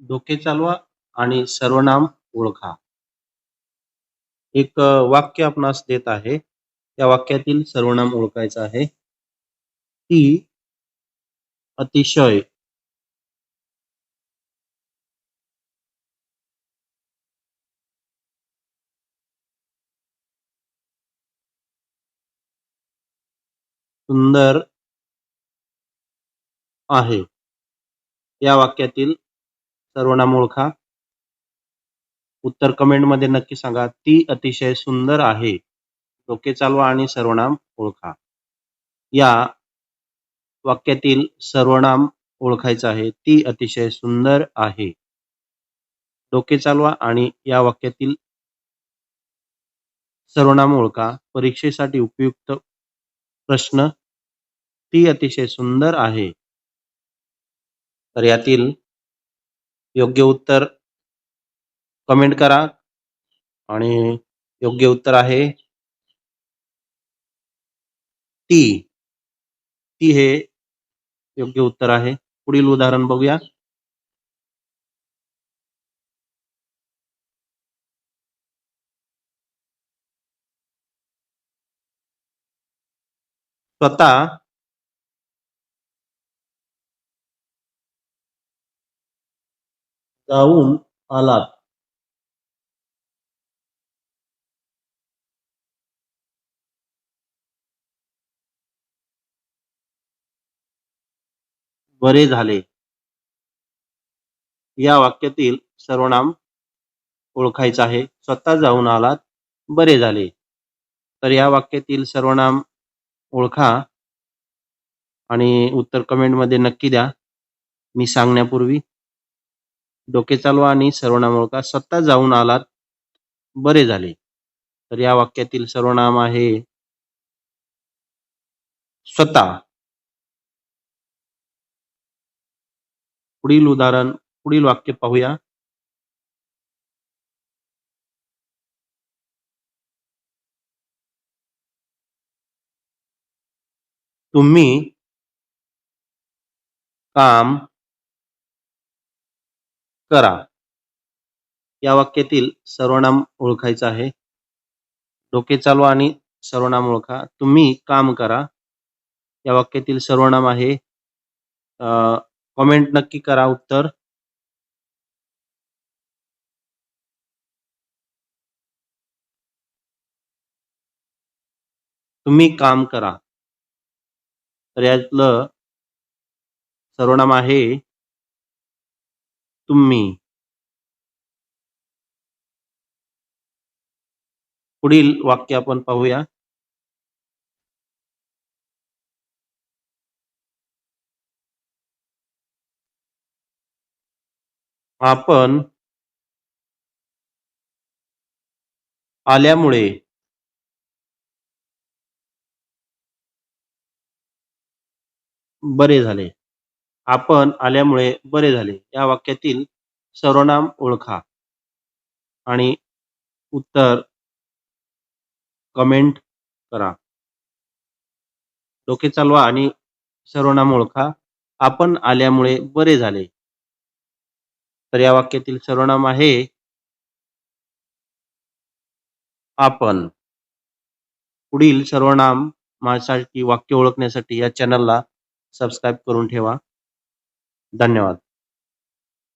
डोके चालवा आणि सर्वनाम ओळखा. एक वाक्य आपणास देत आहे. त्या वाक्यातील सर्वनाम ओळखायचं आहे. ती अतिशय सुंदर आहे. या वाक्यातील सर्वनाम ओळखा उत्तर कमेंटमध्ये नक्की सांगा ती अतिशय सुंदर आहे. डोके चालवा आणि सर्वनाम ओळखा. या वाक्यातील सर्वनाम ओळखायचं आहे ती अतिशय सुंदर आहे. डोके चालवा आणि या वाक्यातील सर्वनाम ओळखा. परीक्षेसाठी उपयुक्त प्रश्न ती अतिशय सुंदर आहे. तर यातील योग्य उत्तर कमेंट करा. आणि योग्य उत्तर आहे ती ती हे योग्य उत्तर आहे. पुढील उदाहरण बघूया. स्वतः जाऊन आलात. बरे झाले. या वाक्यातील सर्वनाम ओळखायचं आहे. स्वतः जाऊन आलात बरे झाले. तर या वाक्यातील सर्वनाम ओळखा आणि उत्तर कमेंटमध्ये नक्की द्या. मी सांगण्यापूर्वी डोके चालवा आणि सर्वनाम ओळखा स्वतः जाऊन आलात. बरे झाले. तर या वाक्यातील सर्वनाम आहे स्वतः. पुढील उदाहरण पुढील वाक्य पाहूया. तुम्ही काम करा. या वाक्यातील सर्वनाम ओळखायचं आहे. डोके चालवा आणि सर्वनाम ओळखा. तुम्ही काम करा. या वाक्यातील सर्वनाम आहे. कमेंट नक्की करा उत्तर. तुम्ही काम करा. तर यातलं सर्वनाम आहे. तुम्ही. पुढील वाक्य आपण पाहूया. आपण आल्यामुळे बरे झाले. आपण आल्यामुळे बरे झाले. या वाक्यातील सर्वनाम ओळखा. आणि उत्तर कमेंट करा. डोके चालवा आणि सर्वनाम ओळखा. आपण आल्यामुळे बरे झाले. तर या वाक्यातील सर्वनाम आहे आपण. पुढील सर्वनाम माझ्यासाठी वाक्य ओळखण्यासाठी या चॅनलला सबस्क्राईब करून ठेवा. धन्यवाद.